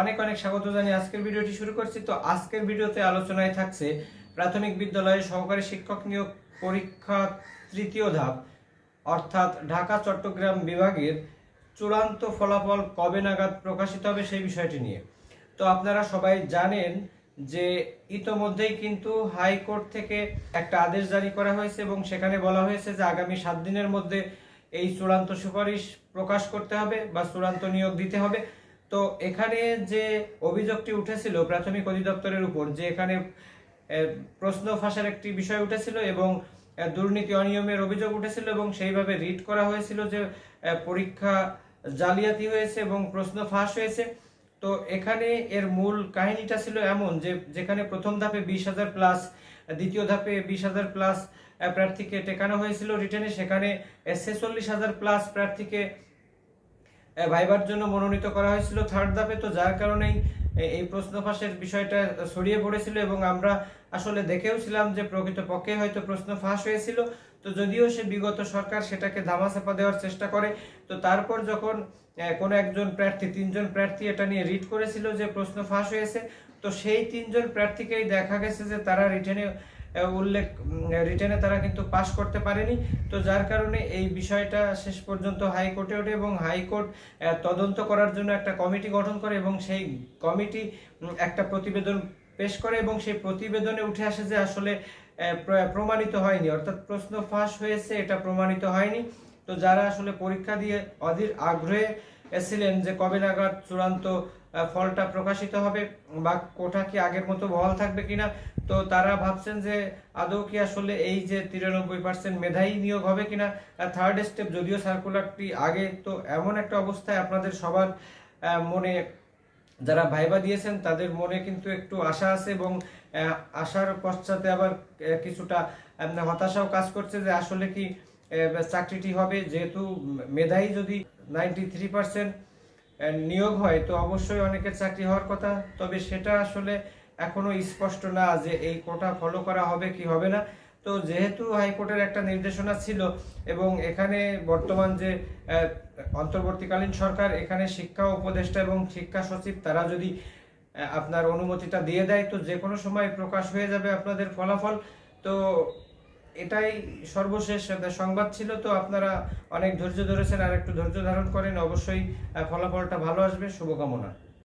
অনেক স্বাগত জানিয়ে আজকের ভিডিওটি শুরু করছি। তো আজকের ভিডিওতে আলোচনায় থাকছে প্রাথমিক বিদ্যালয়ে সহকারী শিক্ষক নিয়োগ পরীক্ষা তৃতীয় ধাপ, অর্থাৎ ঢাকা, চট্টগ্রাম বিভাগের চূড়ান্ত ফলাফল কবে নাগাদ প্রকাশিত হবে সেই বিষয়টি নিয়ে। তো আপনারা সবাই জানেন যে ইতোমধ্যেই কিন্তু হাইকোর্ট থেকে একটা আদেশ জারি করা হয়েছে এবং সেখানে বলা হয়েছে যে আগামী সাত দিনের মধ্যে এই চূড়ান্ত সুপারিশ প্রকাশ করতে হবে বা চূড়ান্ত নিয়োগ দিতে হবে। তো এখানে যে অভিযোগটি উঠেছিল প্রাথমিক অধিদপ্তরের উপর, যে এখানে প্রশ্ন ফাঁসের একটি বিষয় উঠেছিল এবং দুর্নীতি অনিয়মের অভিযোগ উঠেছিল এবং সেইভাবে রিট করা হয়েছিল যে পরীক্ষা জালিয়াতি হয়েছে এবং প্রশ্ন ফাঁস হয়েছে। তো এখানে এর মূল কাহিনীটা ছিল এমন যে, যেখানে প্রথম ধাপে বিশ হাজার প্লাস, দ্বিতীয় ধাপে বিশ হাজার প্লাস প্রার্থীকে টেকানো হয়েছিল রিটেনে। সেখানে ছেচল্লিশ হাজার প্লাস প্রার্থীকে ভাইবার জন্য মনোনীত করা হয়েছিল থার্ড ধাপে তো যার কারণেই এই প্রশ্ন ফাঁসের বিষয়টা ছড়িয়ে পড়েছিল এবং আমরা আসলে দেখেও ছিলাম যে প্রকৃতপক্ষে হয়তো প্রশ্ন ফাঁস হয়েছিল। তো যদিও সে বিগত সরকার সেটাকে ধামাচাপা দেওয়ার চেষ্টা করে, তো তারপর যখন কোনো একজন প্রার্থী, তিনজন প্রার্থী এটা নিয়ে রিট করেছিল যে প্রশ্ন ফাঁস হয়েছে, তো সেই তিনজন প্রার্থীকেই দেখা গেছে যে তারা রিটেনে উল্লেখ রিটেনে তারা কিন্তু পাশ করতে পারেনি। তো যার কারণে এই বিষয়টা শেষ পর্যন্ত হাইকোর্টে ওঠে এবং হাইকোর্ট তদন্ত করার জন্য একটা কমিটি গঠন করে এবং সেই কমিটি একটা প্রতিবেদন পেশ করে এবং সেই প্রতিবেদনে উঠে আসে যে আসলে প্রমাণিত হয়নি। অর্থাৎ প্রশ্ন ফাঁস হয়েছে, এটা প্রমাণিত হয়নি। তো যারা আসলে পরীক্ষা দিয়ে অধীর আগ্রহে ছিলেন যে কবে নাগাদ চূড়ান্ত ফলটা প্রকাশিত হবে বা কোটা কি আগের মতো বহাল থাকবে কিনা, তো তারা ভাবছেন যে আদৌ কি আসলে এই যে তিরানব্বই পার্সেন্ট মেধাই নিয়োগ হবে কিনা থার্ড স্টেপ যদিও সার্কুলারটি আগে, তো এমন একটা অবস্থায় আপনাদের সবার মনে যারা ভাইবা দিয়েছেন তাদের মনে কিন্তু একটু আশা আছে এবং আশার পশ্চাতে আবার কিছুটা হতাশাও কাজ করছে যে আসলে কি চাকরিটি হবে। যেহেতু মেধাই যদি নাইনটি থ্রি পার্সেন্ট নিয়োগ হয়, তো অবশ্যই অনেকের চাকরি হওয়ার কথা। তবে সেটা আসলে এখনও স্পষ্ট না যে এই কোটা ফলো করা হবে কি হবে না। তো যেহেতু হাইকোর্টের একটা নির্দেশনা ছিল এবং এখানে বর্তমান যে অন্তর্বর্তীকালীন সরকার, এখানে শিক্ষা উপদেষ্টা এবং শিক্ষা সচিব, তারা যদি আপনার অনুমতিটা দিয়ে দেয়, তো যে কোনো সময় প্রকাশ হয়ে যাবে আপনাদের ফলাফল। তো এটাই সর্বশেষ সংবাদ ছিল, তো আপনারা অনেক ধৈর্য ধরেছেন আর একটু ধৈর্য ধারণ করেন। অবশ্যই ফলাফলটা ভালো আসবে। শুভকামনা।